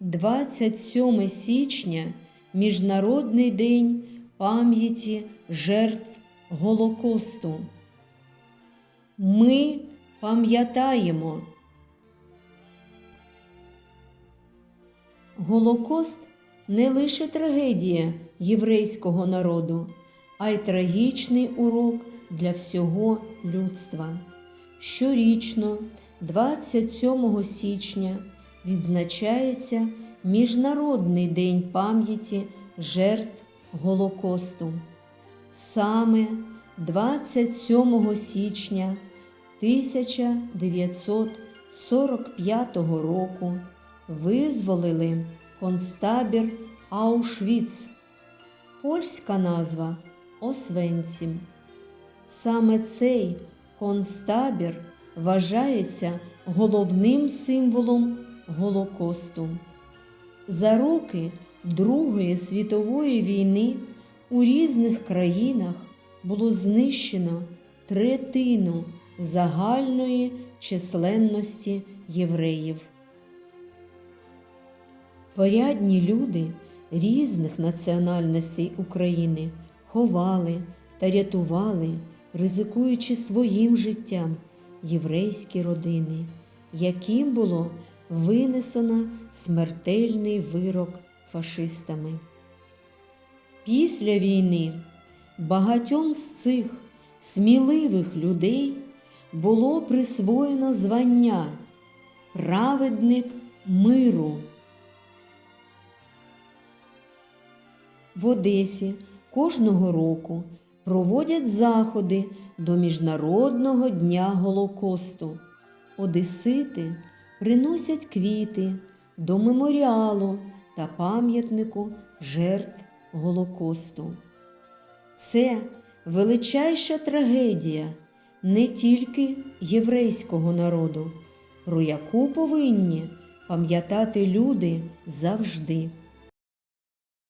27 січня Міжнародний день пам'яті жертв Голокосту. Ми пам'ятаємо. Голокост не лише трагедія єврейського народу, а й трагічний урок для всього людства. Щорічно, 27 січня, відзначається Міжнародний день пам'яті жертв Голокосту. Саме 27 січня 1945 року визволили концтабір Аушвіц, польська назва Освенцім. Саме цей концтабір вважається головним символом Голокосту. За роки Другої світової війни у різних країнах було знищено третину загальної численності євреїв. Порядні люди різних національностей України ховали та рятували, ризикуючи своїм життям єврейські родини, яким було винесено смертельний вирок фашистами. Після війни багатьом з цих сміливих людей було присвоєно звання Праведник миру. В Одесі кожного року проводять заходи до Міжнародного дня Голокосту. Одесити приносять квіти до меморіалу та пам'ятнику жертв Голокосту. Це величайша трагедія не тільки єврейського народу, про яку повинні пам'ятати люди завжди.